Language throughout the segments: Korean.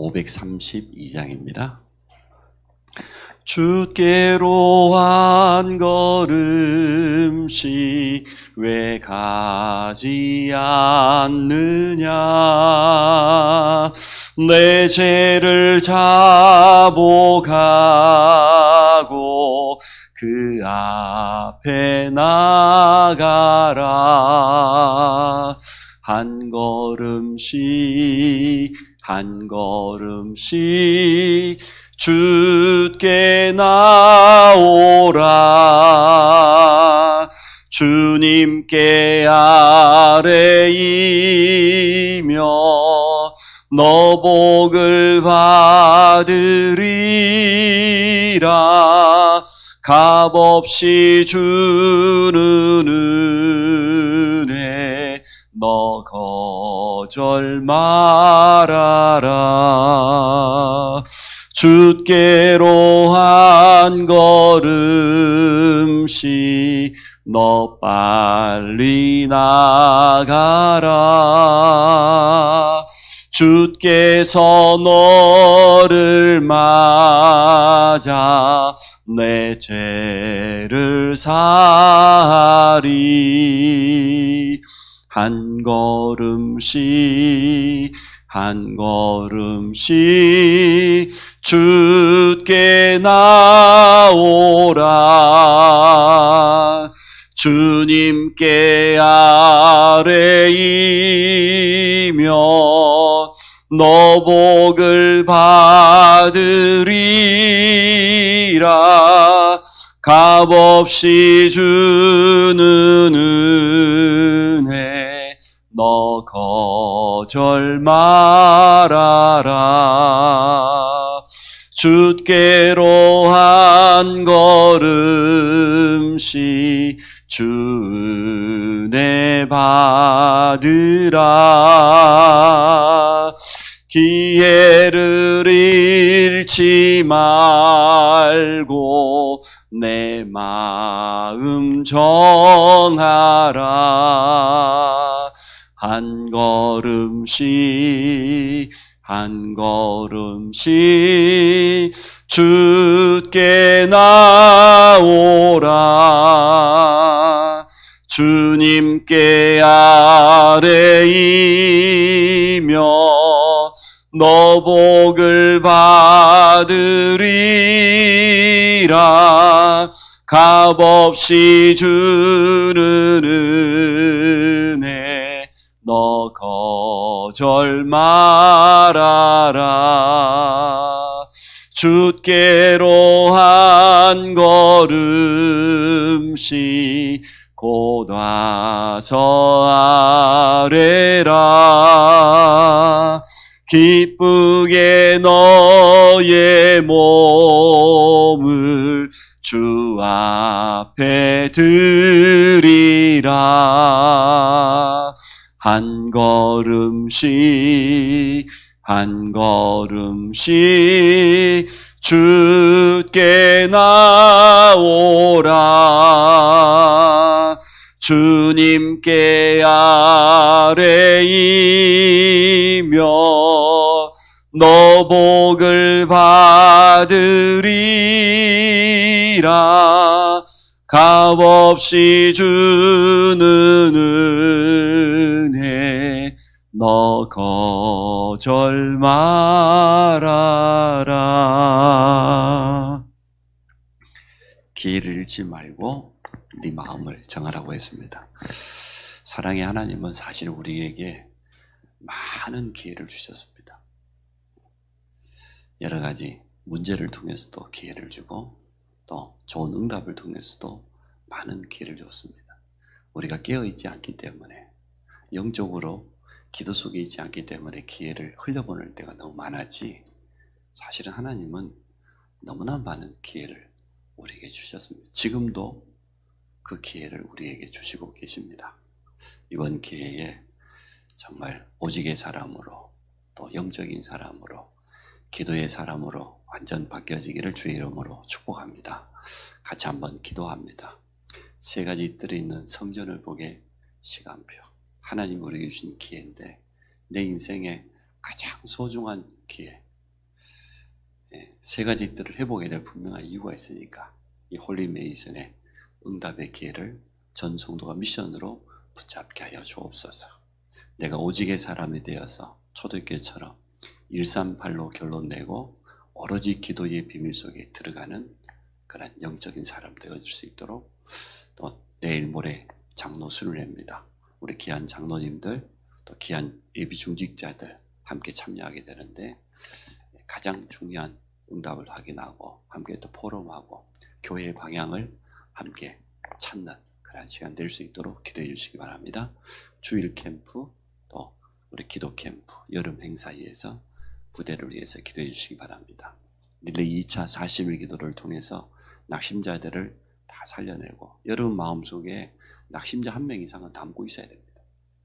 532장입니다. 주께로 한 걸음씩 왜 가지 않느냐 내 죄를 자복하고 그 앞에 나가라 한 걸음씩 한 걸음씩 주께 나오라. 주님께 아뢰이며 너 복을 받으리라. 값없이 주는 은혜 너 거절 말아라. 주께로 한 걸음씩 너 빨리 나가라. 주께서 너를 맞아 내 죄를 사리 한 걸음씩 한 걸음씩 주께 나오라. 주님께 아뢰이며 너 복을 받으리라. 값없이 주는 은혜 너 거절 말아라. 주께로 한 걸음씩 주 은혜 받으라. 기회를 잃지 말고 내 마음 정하라 한 걸음씩 한 걸음씩 주께 나오라. 주님께 아뢰이며 너 복을 받으리라. 값없이 주는 은혜 너 거절 말아라. 주께로 한 걸음씩 곧 와서 아뢰라. 기쁘게 너의 몸을 주 앞에 드리라 한 걸음씩 한 걸음씩 주께 나오라. 주님께 아뢰이며 너 복을 받으리라 값없이 주는 은혜 너 거절 말아라. 기회를 잃지 말고 네 마음을 정하라고 했습니다. 사랑의 하나님은 사실 우리에게 많은 기회를 주셨습니다. 여러 가지 문제를 통해서도 기회를 주고 또 좋은 응답을 통해서도 많은 기회를 줬습니다. 우리가 깨어있지 않기 때문에 영적으로 기도 속에 있지 않기 때문에 기회를 흘려보낼 때가 너무 많았지 사실은 하나님은 너무나 많은 기회를 우리에게 주셨습니다. 지금도 그 기회를 우리에게 주시고 계십니다. 이번 기회에 정말 오직의 사람으로 또 영적인 사람으로 기도의 사람으로 완전 바뀌어지기를 주의 이름으로 축복합니다. 같이 한번 기도합니다. 세 가지 뜰에 있는 성전을 보게 시간표. 하나님 우리에게 주신 기회인데 내 인생에 가장 소중한 기회, 예, 세 가지 뜰을 회복해야 될 분명한 이유가 있으니까 이 홀리 메이슨의 응답의 기회를 전 성도가 미션으로 붙잡게 하여 주옵소서. 내가 오직의 사람이 되어서 초대교회처럼 138로 결론 내고 오로지 기도의 비밀 속에 들어가는 그런 영적인 사람 되어줄 수 있도록 또 내일 모레 장로 수련회입니다. 우리 귀한 장로님들 또 귀한 예비 중직자들 함께 참여하게 되는데 가장 중요한 응답을 확인하고 함께 또 포럼하고 교회의 방향을 함께 찾는 그런 시간 될 수 있도록 기도해 주시기 바랍니다. 주일 캠프 또 우리 기도 캠프 여름 행사에서 부대를 위해서 기도해 주시기 바랍니다. 릴레이 2차 40일 기도를 통해서 낙심자들을 다 살려내고 여러분 마음속에 낙심자 한 명 이상은 담고 있어야 됩니다.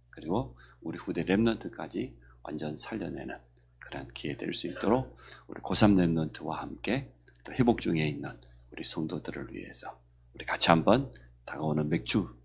그리고 우리 후대 랩런트까지 완전 살려내는 그런 기회 될 수 있도록 우리 고3 랩런트와 함께 또 회복 중에 있는 우리 성도들을 위해서 우리 같이 한번 다가오는 맥주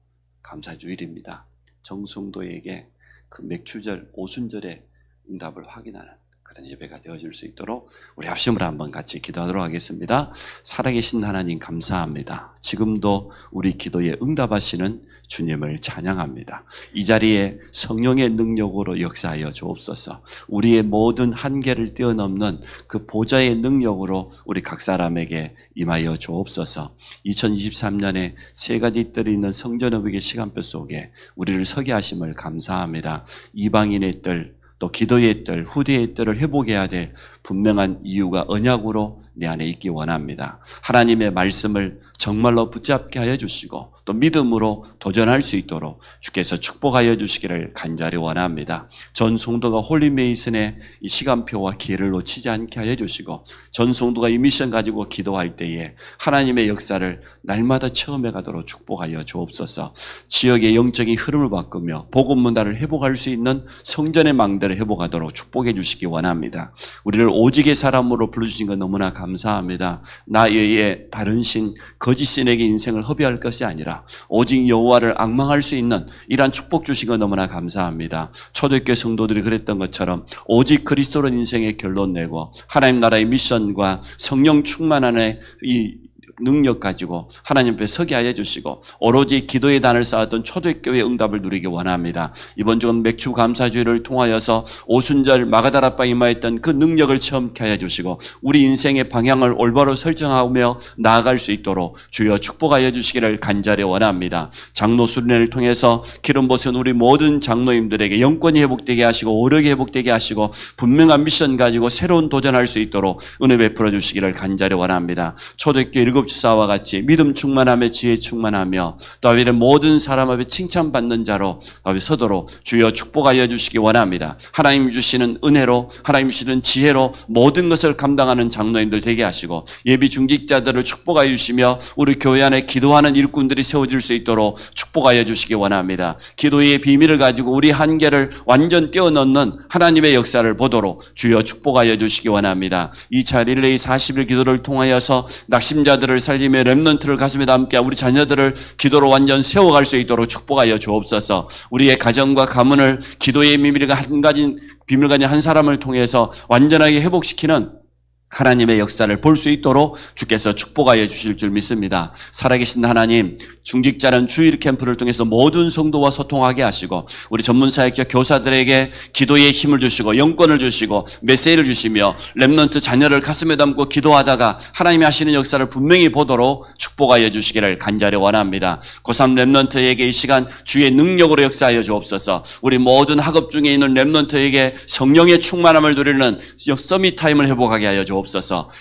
감사 주일입니다. 정성도에게 그 맥주절 오순절의 응답을 확인하는 그런 예배가 되어질 수 있도록 우리 합심으로 한번 같이 기도하도록 하겠습니다. 살아계신 하나님 감사합니다. 지금도 우리 기도에 응답하시는 주님을 찬양합니다. 이 자리에 성령의 능력으로 역사하여 주옵소서. 우리의 모든 한계를 뛰어넘는 그 보좌의 능력으로 우리 각 사람에게 임하여 주옵소서. 2023년에 세 가지 뜰이 있는 성전의의 시간표 속에 우리를 서게 하심을 감사합니다. 이방인의 뜰, 또 기도의 뜰, 후대의 뜰을 회복해야 될 분명한 이유가 언약으로 내 안에 있기 원합니다. 하나님의 말씀을 정말로 붙잡게 하여 주시고 또 믿음으로 도전할 수 있도록 주께서 축복하여 주시기를 간절히 원합니다. 전 성도가 홀리메이슨의 이 시간표와 기회를 놓치지 않게 하여 주시고 전 성도가 이 미션 가지고 기도할 때에 하나님의 역사를 날마다 체험해 가도록 축복하여 주옵소서. 지역의 영적인 흐름을 바꾸며 복음 문화를 회복할 수 있는 성전의 망대를 회복하도록 축복해 주시기 원합니다. 우리를 오직의 사람으로 불러주신 것 너무나 감사합니다. 나 외에 다른 신, 거짓 신에게 인생을 허비할 것이 아니라 오직 여호와를 악망할 수 있는 이러한 축복 것 너무나 감사합니다. 초대교회 성도들이 그랬던 것처럼 오직 그리스도로 인생의 결론 내고 하나님 나라의 미션과 성령 충만한의 이 능력 가지고 하나님 앞에 서게 하여 주시고 오로지 기도의 단을 쌓았던 초대교회 응답을 누리기 원합니다. 이번 주는 맥주 감사주의를 통하여서 오순절 마가다라빠 임하였던 그 능력을 체험케 하여 주시고 우리 인생의 방향을 올바로 설정하며 나아갈 수 있도록 주여 축복하여 주시기를 간절히 원합니다. 장로 수련회를 통해서 기름 벗은 우리 모든 장로님들에게 영권이 회복되게 하시고 오력이 회복되게 하시고 분명한 미션 가지고 새로운 도전할 수 있도록 은혜 베풀어 주시기를 간절히 원합니다. 초대교회 일곱 지사와 같이 믿음 충만하며 지혜 충만하며 다윗의 모든 사람 앞에 칭찬받는 자로 다윗 서도록 주여 축복하여 주시기 원합니다. 하나님 주시는 은혜로 하나님 주시는 지혜로 모든 것을 감당하는 장로님들 되게 하시고 예비 중직자들을 축복하여 주시며 우리 교회 안에 기도하는 일꾼들이 세워질 수 있도록 축복하여 주시기 원합니다. 기도의 비밀을 가지고 우리 한계를 완전 뛰어넘는 하나님의 역사를 보도록 주여 축복하여 주시기 원합니다. 2차 릴레이 40일 기도를 통하여서 낙심자들을 살리며 렘넌트를 가슴에 담게 우리 자녀들을 기도로 완전 세워갈 수 있도록 축복하여 주옵소서. 우리의 가정과 가문을 기도의 비밀과 한 가지 비밀 가진 한 사람을 통해서 완전하게 회복시키는 하나님의 역사를 볼 수 있도록 주께서 축복하여 주실 줄 믿습니다. 살아계신 하나님, 중직자는 주일 캠프를 통해서 모든 성도와 소통하게 하시고 우리 전문사역자 교사들에게 기도의 힘을 주시고 영권을 주시고 메시지를 주시며 렘넌트 자녀를 가슴에 담고 기도하다가 하나님이 하시는 역사를 분명히 보도록 축복하여 주시기를 간절히 원합니다. 고3 렘넌트에게 이 시간 주의 능력으로 역사하여 주옵소서. 우리 모든 학업 중에 있는 렘넌트에게 성령의 충만함을 누리는 서밋 타임을 회복하게 하여 주옵소서.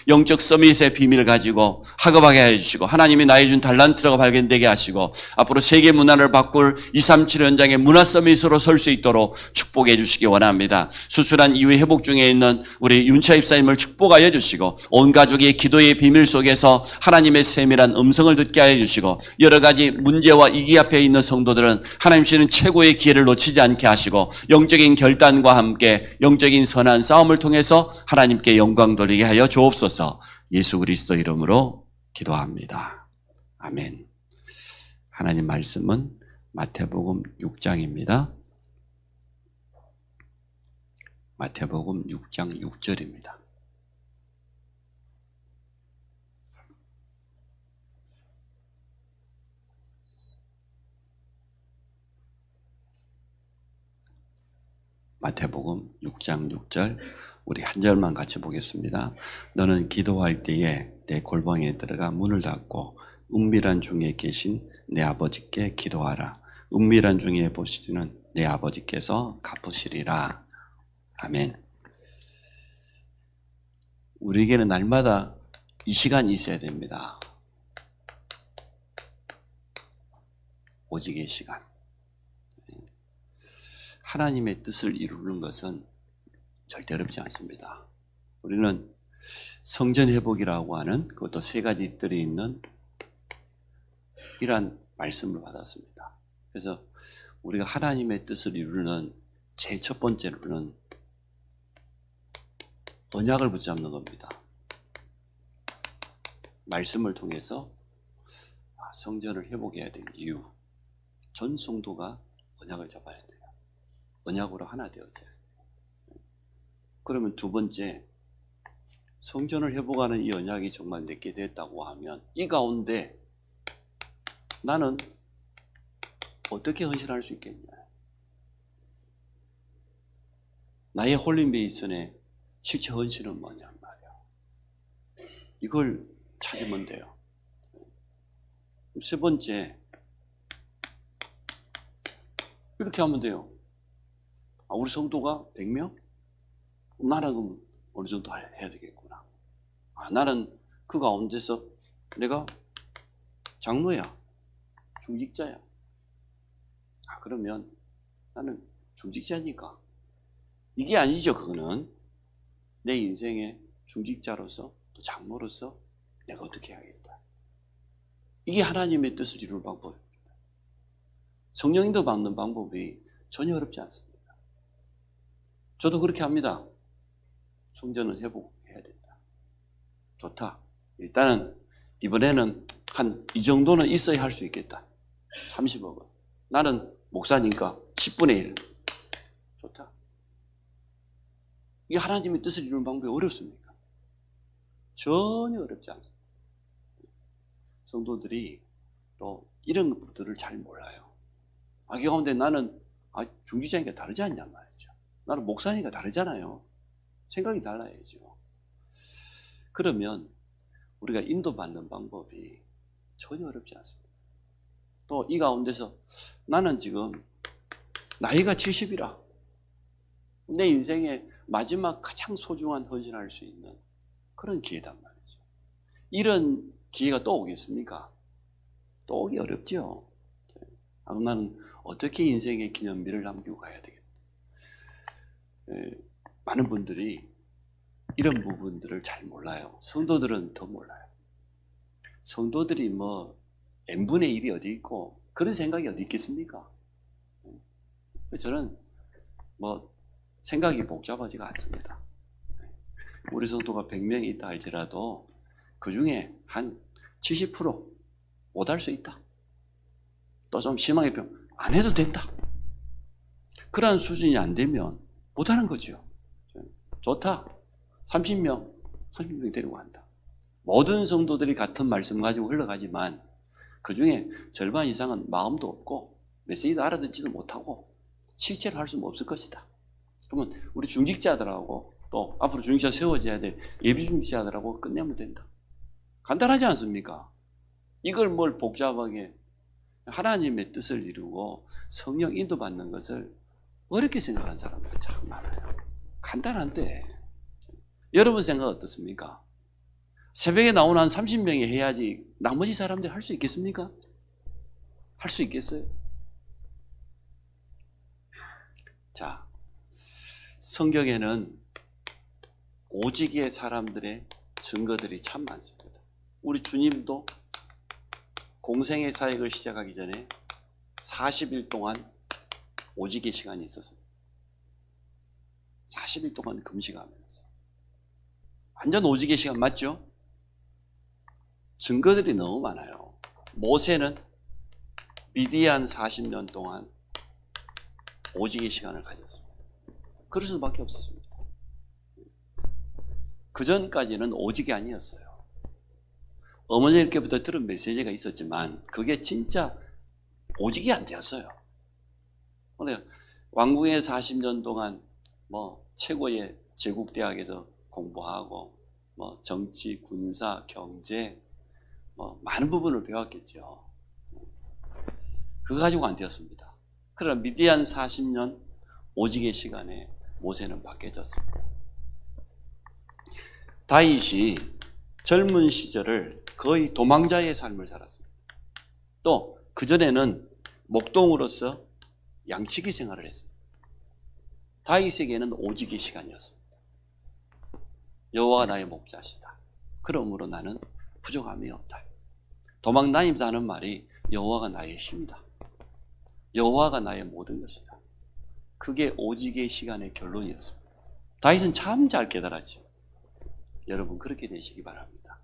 영적 서밋의 비밀을 가지고 학업하게 하여 주시고 하나님이 나의 준 달란트가 발견되게 하시고 앞으로 세계 문화를 바꿀 237 현장의 문화 서밋으로 설 수 있도록 축복해 주시기 원합니다. 수술한 이후에 회복 중에 있는 우리 윤차 입사님을 축복하여 주시고 온 가족의 기도의 비밀 속에서 하나님의 세밀한 음성을 듣게 하여 주시고 여러 가지 문제와 이기 앞에 있는 성도들은 하나님 씨는 최고의 기회를 놓치지 않게 하시고 영적인 결단과 함께 영적인 선한 싸움을 통해서 하나님께 영광 돌리게 하여 주옵소서 예수 그리스도 이름으로 기도합니다. 아멘. 하나님 말씀은 마태복음 6장입니다. 마태복음 6장 6절입니다. 마태복음 6장 6절 우리 한 절만 같이 보겠습니다. 너는 기도할 때에 내 골방에 들어가 문을 닫고 은밀한 중에 계신 내 아버지께 기도하라. 은밀한 중에 보시는 내 아버지께서 갚으시리라. 아멘. 우리에게는 날마다 이 시간이 있어야 됩니다. 오직의 시간. 하나님의 뜻을 이루는 것은 절대 어렵지 않습니다. 우리는 성전 회복이라고 하는 그것도 세 가지 뜰이 있는 이러한 말씀을 받았습니다. 그래서 우리가 하나님의 뜻을 이루는 제일 첫 번째로는 언약을 붙잡는 겁니다. 말씀을 통해서 아, 성전을 회복해야 될 이유. 전 성도가 언약을 잡아야 돼요. 언약으로 하나 되어져야 돼요. 그러면 두 번째, 성전을 회복하는 이 언약이 정말 내게 됐다고 하면 이 가운데 나는 어떻게 헌신할 수 있겠냐? 나의 홀린 베이선의 실제 헌신은 뭐냔 말이야. 이걸 찾으면 돼요. 세 번째, 이렇게 하면 돼요. 아, 우리 성도가 100명? 나는 그럼 어느 정도 해야 되겠구나. 아, 나는 그 가운데서 내가 장로야. 중직자야. 아, 그러면 나는 중직자니까. 이게 아니죠, 그거는. 내 인생의 중직자로서 또 장로로서 내가 어떻게 해야겠다. 이게 하나님의 뜻을 이룰 방법입니다. 성령인도 받는 방법이 전혀 어렵지 않습니다. 저도 그렇게 합니다. 성전은 회복해야 된다. 좋다. 일단은 이번에는 한 이 정도는 있어야 할 수 있겠다. 30억은. 나는 목사니까 10분의 1. 좋다. 이게 하나님의 뜻을 이루는 방법이 어렵습니까? 전혀 어렵지 않습니다. 성도들이 또 이런 것들을 잘 몰라요. 아, 그 가운데 나는 아, 중지자니까 다르지 않냐 말이죠. 나는 목사니까 다르잖아요. 생각이 달라야죠. 그러면 우리가 인도받는 방법이 전혀 어렵지 않습니다. 또 이 가운데서 나는 지금 나이가 70이라 내 인생의 마지막 가장 소중한 헌신할 수 있는 그런 기회단 말이죠. 이런 기회가 또 오겠습니까? 또 오기 어렵죠. 아, 나는 어떻게 인생의 기념비를 남기고 가야 되겠다. 많은 분들이 이런 부분들을 잘 몰라요. 성도들은 더 몰라요. 성도들이 뭐 n분의 1이 어디 있고 그런 생각이 어디 있겠습니까? 저는 뭐 생각이 복잡하지가 않습니다. 우리 성도가 100명이 있다 할지라도 그 중에 한 70% 못할 수 있다. 또 좀 심하게 표현, 안 해도 된다. 그러한 수준이 안 되면 못하는 거죠. 좋다. 30명, 30명 데리고 간다. 모든 성도들이 같은 말씀 가지고 흘러가지만 그 중에 절반 이상은 마음도 없고 메시지도 알아듣지도 못하고 실제로 할 수는 없을 것이다. 그러면 우리 중직자들하고 또 앞으로 중직자 세워져야 될 예비 중직자들하고 끝내면 된다. 간단하지 않습니까? 이걸 뭘 복잡하게 하나님의 뜻을 이루고 성령 인도받는 것을 어렵게 생각하는 사람들이 참 많아요. 간단한데 여러분 생각 어떻습니까? 새벽에 나오는 한 30명이 해야지 나머지 사람들이 할수 있겠습니까? 할 수 있겠어요? 자, 성경에는 오직의 사람들의 증거들이 참 많습니다. 우리 주님도 공생의 사역을 시작하기 전에 40일 동안 오직의 시간이 있었습니다. 40일 동안 금식하면서. 완전 오직의 시간 맞죠? 증거들이 너무 많아요. 모세는 미디안 40년 동안 오직의 시간을 가졌습니다. 그럴 수밖에 없었습니다. 그 전까지는 오직이 아니었어요. 어머니께부터 들은 메시지가 있었지만 그게 진짜 오직이 안 되었어요. 왕궁에 40년 동안 뭐 최고의 제국 대학에서 공부하고 뭐 정치, 군사, 경제 뭐 많은 부분을 배웠겠죠. 그거 가지고 안 되었습니다. 그러나 미디안 40년 오직의 시간에 모세는 바뀌어졌습니다. 다윗이 젊은 시절을 거의 도망자의 삶을 살았습니다. 또 그전에는 목동으로서 양치기 생활을 했습니다. 다윗에게는 오직의 시간이었습니다. 여호와가 나의 목자시다. 그러므로 나는 부족함이 없다. 도망 다니면서 하는 말이 여호와가 나의 힘이다. 여호와가 나의 모든 것이다. 그게 오직의 시간의 결론이었습니다. 다윗은 참 잘 깨달았죠. 여러분 그렇게 되시기 바랍니다.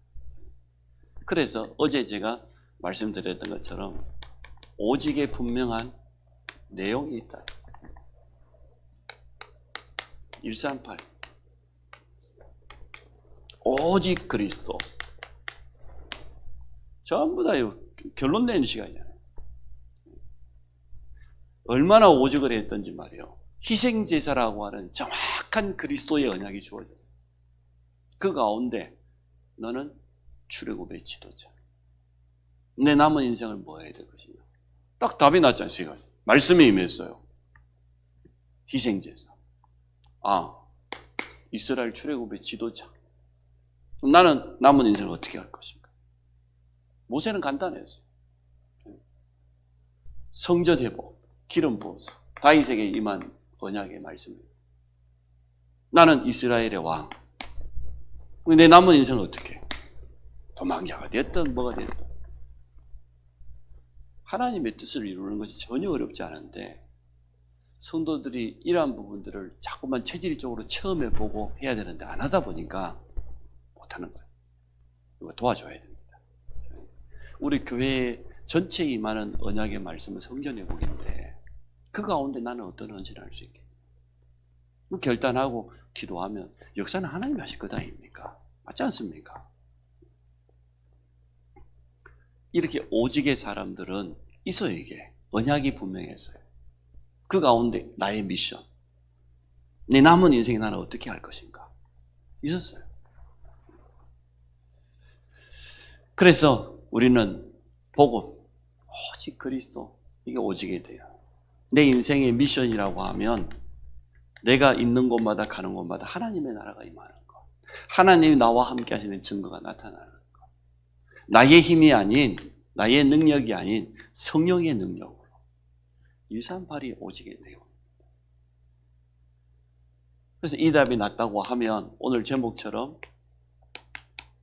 그래서 어제 제가 말씀드렸던 것처럼 오직의 분명한 내용이 있다. 138 오직 그리스도 전부 다 결론 내는 시간이잖아요. 얼마나 오직을 했던지 말이에요. 희생제사라고 하는 정확한 그리스도의 언약이 주어졌어요. 그 가운데 너는 출애굽의 지도자. 내 남은 인생을 뭐 해야 될 것이냐. 딱 답이 났지 않습니까? 말씀에 임했어요. 희생제사. 아, 이스라엘 출애굽의 지도자. 나는 남은 인생을 어떻게 할 것인가? 모세는 간단했어요. 성전 회복, 기름 부어서 다윗에게 임한 언약의 말씀입니다. 나는 이스라엘의 왕. 내 남은 인생을 어떻게 해? 도망자가 됐든 뭐가 됐든 하나님의 뜻을 이루는 것이 전혀 어렵지 않은데 성도들이 이러한 부분들을 자꾸만 체질적으로 체험해 보고 해야 되는데 안 하다 보니까 못하는 거예요. 이거 도와줘야 됩니다. 우리 교회 전체에 임하는 언약의 말씀은 성전의 복인데 그 가운데 나는 어떤 헌신을 할 수 있게 그 결단하고 기도하면 역사는 하나님이 하실 것 아닙니까? 맞지 않습니까? 이렇게 오직의 사람들은 있어요, 이게. 언약이 분명했어요. 그 가운데 나의 미션. 내 남은 인생에 나는 어떻게 할 것인가. 있었어요. 그래서 우리는 보고, 오직 그리스도, 이게 오직에 돼요. 내 인생의 미션이라고 하면 내가 있는 곳마다 가는 곳마다 하나님의 나라가 임하는 것. 하나님이 나와 함께 하시는 증거가 나타나는 것. 나의 힘이 아닌, 나의 능력이 아닌 성령의 능력으로. 138이 오직의 내용입니다. 그래서 이 답이 낫다고 하면 오늘 제목처럼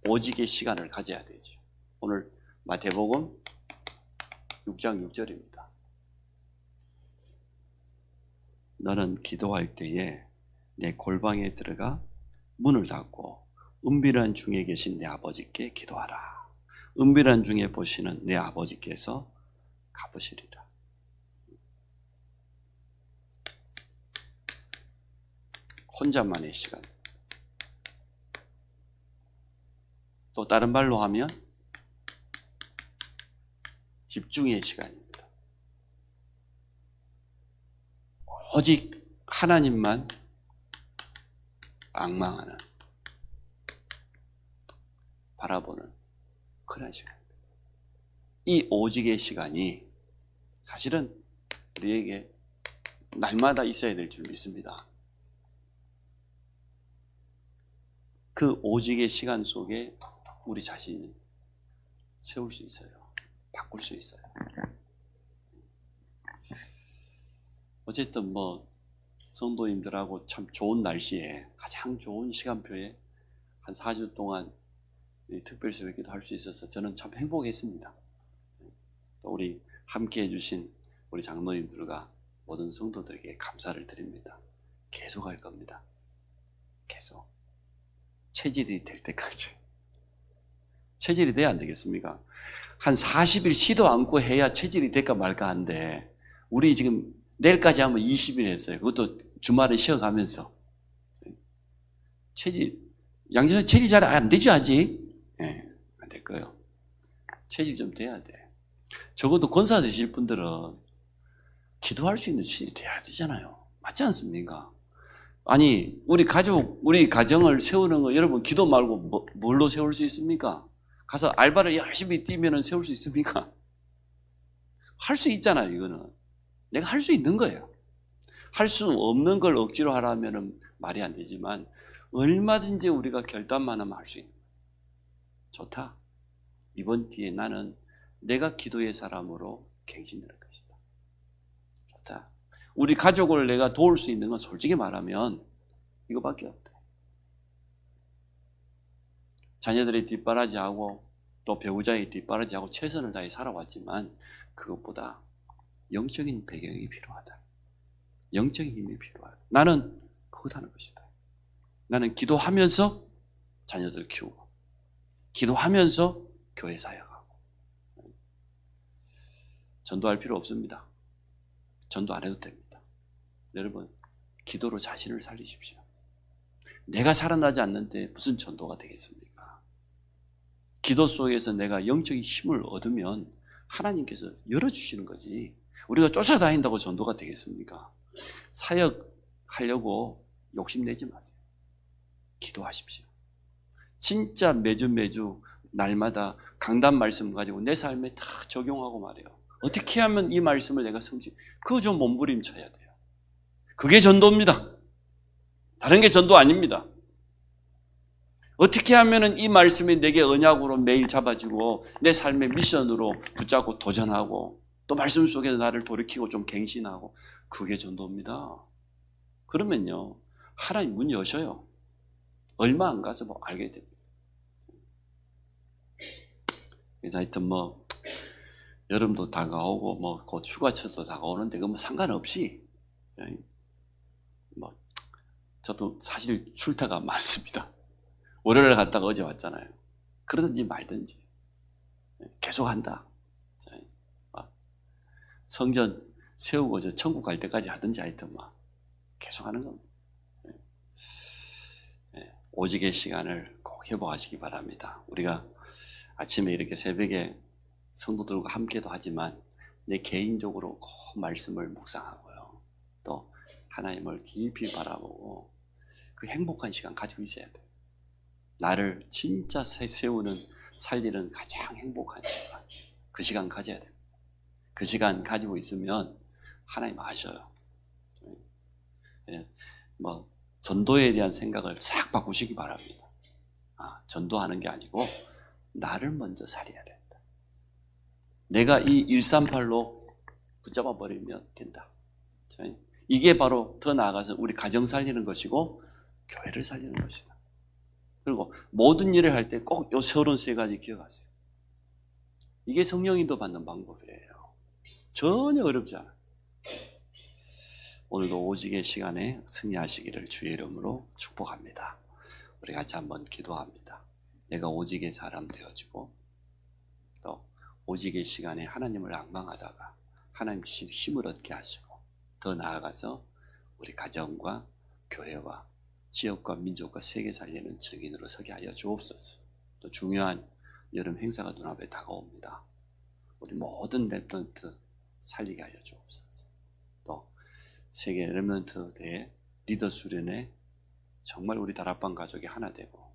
오직의 시간을 가져야 되죠. 오늘 마태복음 6장 6절입니다. 너는 기도할 때에 내 골방에 들어가 문을 닫고 은밀한 중에 계신 내 아버지께 기도하라. 은밀한 중에 보시는 내 아버지께서 갚으시리라. 혼자만의 시간. 또 다른 말로 하면 집중의 시간입니다. 오직 하나님만 악망하는 바라보는 그런 시간입니다. 이 오직의 시간이 사실은 우리에게 날마다 있어야 될 줄 믿습니다. 그 오직의 시간 속에 우리 자신을 세울 수 있어요. 바꿀 수 있어요. 어쨌든 뭐 성도님들하고 참 좋은 날씨에 가장 좋은 시간표에 한 4주 동안 특별 수업기도 할 수 있어서 저는 참 행복했습니다. 또 우리 함께 해주신 우리 장로님들과 모든 성도들에게 감사를 드립니다. 계속 할 겁니다. 계속. 체질이 될 때까지. 체질이 돼야 안 되겠습니까? 한 40일 쉬도 않고 해야 체질이 될까 말까 한데, 우리 지금 내일까지 하면 20일 했어요. 그것도 주말에 쉬어가면서. 체질, 양재선 체질 잘 안 되지, 아직? 예, 네, 안될 거예요. 체질 좀 돼야 돼. 적어도 권사 되실 분들은 기도할 수 있는 체질이 돼야 되잖아요. 맞지 않습니까? 아니, 우리 가족, 우리 가정을 세우는 거 여러분 기도 말고 뭐, 뭘로 세울 수 있습니까? 가서 알바를 열심히 뛰면 세울 수 있습니까? 할 수 있잖아요, 이거는. 내가 할 수 있는 거예요. 할 수 없는 걸 억지로 하라면 말이 안 되지만 얼마든지 우리가 결단만 하면 할 수 있는 거예요. 좋다. 이번 기회에 나는 내가 기도의 사람으로 갱신될 것이다. 좋다. 우리 가족을 내가 도울 수 있는 건 솔직히 말하면 이거밖에 없다. 자녀들이 뒷바라지하고 또 배우자의 뒷바라지하고 최선을 다해 살아왔지만 그것보다 영적인 배경이 필요하다. 영적인 힘이 필요하다. 나는 그것 하는 것이다. 나는 기도하면서 자녀들 키우고 기도하면서 교회 사역하고 전도할 필요 없습니다. 전도 안 해도 됩니다. 여러분 기도로 자신을 살리십시오. 내가 살아나지 않는데 무슨 전도가 되겠습니까? 기도 속에서 내가 영적인 힘을 얻으면 하나님께서 열어주시는 거지. 우리가 쫓아다닌다고 전도가 되겠습니까? 사역하려고 욕심내지 마세요. 기도하십시오. 진짜 매주 매주 날마다 강단 말씀 가지고 내 삶에 다 적용하고 말해요. 어떻게 하면 이 말씀을 내가 성취, 그거 좀 몸부림쳐야 돼요. 그게 전도입니다. 다른 게 전도 아닙니다. 어떻게 하면은 이 말씀이 내게 언약으로 매일 잡아지고 내 삶의 미션으로 붙잡고 도전하고 또 말씀 속에서 나를 돌이키고 좀 갱신하고 그게 전도입니다. 그러면요 하나님 문 여셔요. 얼마 안 가서 뭐 알게 됩니다. 그래서 하여튼 뭐 여름도 다가오고 뭐 곧 휴가철도 다가오는데 그뭐 상관없이 뭐 저도 사실 출타가 많습니다. 월요일 갔다가 어제 왔잖아요. 그러든지 말든지 계속 한다. 성전 세우고 저 천국 갈 때까지 하든지 하여튼 막 계속 하는 겁니다. 예, 오직의 시간을 꼭 회복하시기 바랍니다. 우리가 아침에 이렇게 새벽에 성도들과 함께도 하지만 내 개인적으로 꼭 말씀을 묵상하고요. 또 하나님을 깊이 바라보고 그 행복한 시간 가지고 있어야 돼요. 나를 진짜 세우는 살리는 가장 행복한 시간. 그 시간 가져야 돼요. 그 시간 가지고 있으면 하나님 아셔요. 예, 뭐 전도에 대한 생각을 싹 바꾸시기 바랍니다. 아, 전도하는 게 아니고 나를 먼저 살려야 된다. 내가 이 138로 붙잡아 버리면 된다. 이게 바로 더 나아가서 우리 가정 살리는 것이고 교회를 살리는 것이다. 그리고 모든 일을 할 때 꼭 요 서른 세 가지 기억하세요. 이게 성령인도 받는 방법이에요. 전혀 어렵지 않아요. 오늘도 오직의 시간에 승리하시기를 주의 이름으로 축복합니다. 우리 같이 한번 기도합니다. 내가 오직의 사람 되어지고 또 오직의 시간에 하나님을 악망하다가 하나님 주신 힘을 얻게 하시고 더 나아가서 우리 가정과 교회와 지역과 민족과 세계 살리는 증인으로 서게 하여 주옵소서. 또 중요한 여름 행사가 눈앞에 다가옵니다. 우리 모든 랩던트 살리게 하여 주옵소서. 또 세계 랩런트 대회 리더 수련회 정말 우리 다락방 가족이 하나 되고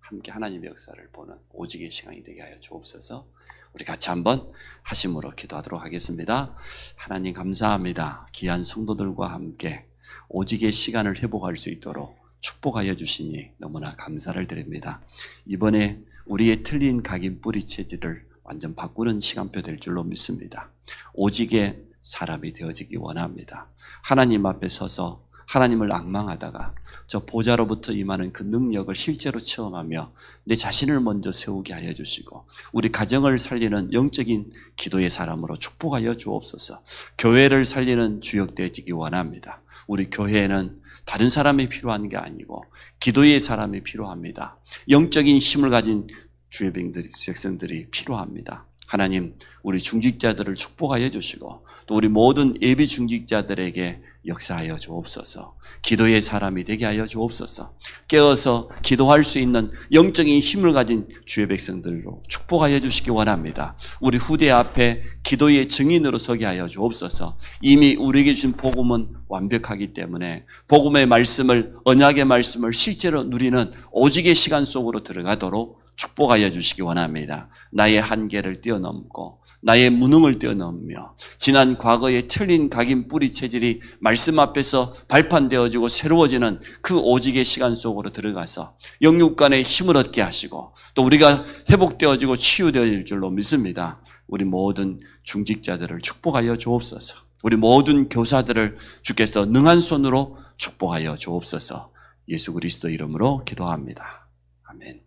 함께 하나님의 역사를 보는 오직의 시간이 되게 하여 주옵소서. 우리 같이 한번 하심으로 기도하도록 하겠습니다. 하나님 감사합니다. 귀한 성도들과 함께 오직의 시간을 회복할 수 있도록 축복하여 주시니 너무나 감사를 드립니다. 이번에 우리의 틀린 각인 뿌리 체질을 완전 바꾸는 시간표 될 줄로 믿습니다. 오직의 사람이 되어지기 원합니다. 하나님 앞에 서서 하나님을 악망하다가 저 보좌로부터 임하는 그 능력을 실제로 체험하며 내 자신을 먼저 세우게 하여 주시고 우리 가정을 살리는 영적인 기도의 사람으로 축복하여 주옵소서. 교회를 살리는 주역되어지기 원합니다. 우리 교회에는 다른 사람이 필요한 게 아니고 기도의 사람이 필요합니다. 영적인 힘을 가진 주의 백성들이 필요합니다. 하나님, 우리 중직자들을 축복하여 주시고 또 우리 모든 예비 중직자들에게 역사하여 주옵소서. 기도의 사람이 되게 하여 주옵소서. 깨어서 기도할 수 있는 영적인 힘을 가진 주의 백성들로 축복하여 주시기 원합니다. 우리 후대 앞에 기도의 증인으로 서게 하여 주옵소서. 이미 우리에게 주신 복음은 완벽하기 때문에 복음의 말씀을 언약의 말씀을 실제로 누리는 오직의 시간 속으로 들어가도록 축복하여 주시기 원합니다. 나의 한계를 뛰어넘고 나의 무능을 뛰어넘으며 지난 과거의 틀린 각인 뿌리 체질이 말씀 앞에서 발판되어지고 새로워지는 그 오직의 시간 속으로 들어가서 영육간의 힘을 얻게 하시고 또 우리가 회복되어지고 치유되어질 줄로 믿습니다. 우리 모든 중직자들을 축복하여 주옵소서. 우리 모든 교사들을 주께서 능한 손으로 축복하여 주옵소서. 예수 그리스도 이름으로 기도합니다. 아멘.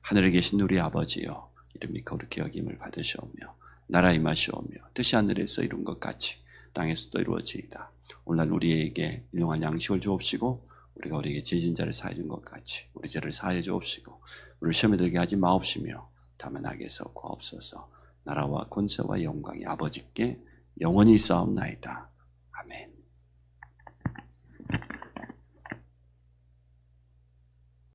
하늘에 계신 우리 아버지여 이름이 거룩히 여김을 받으시오며 나라 임하시오며 뜻이 하늘에서 이룬 것 같이 땅에서도 이루어지이다. 오늘 우리에게 일용할 양식을 주옵시고 우리가 우리에게 죄진 자를 사해 준 것 같이 우리 죄를 사해 주옵시고 우리를 시험에 들게 하지 마옵시며 다만 악에서 구하옵소서 나라와 권세와 영광이 아버지께 영원히 싸움나이다. 아멘.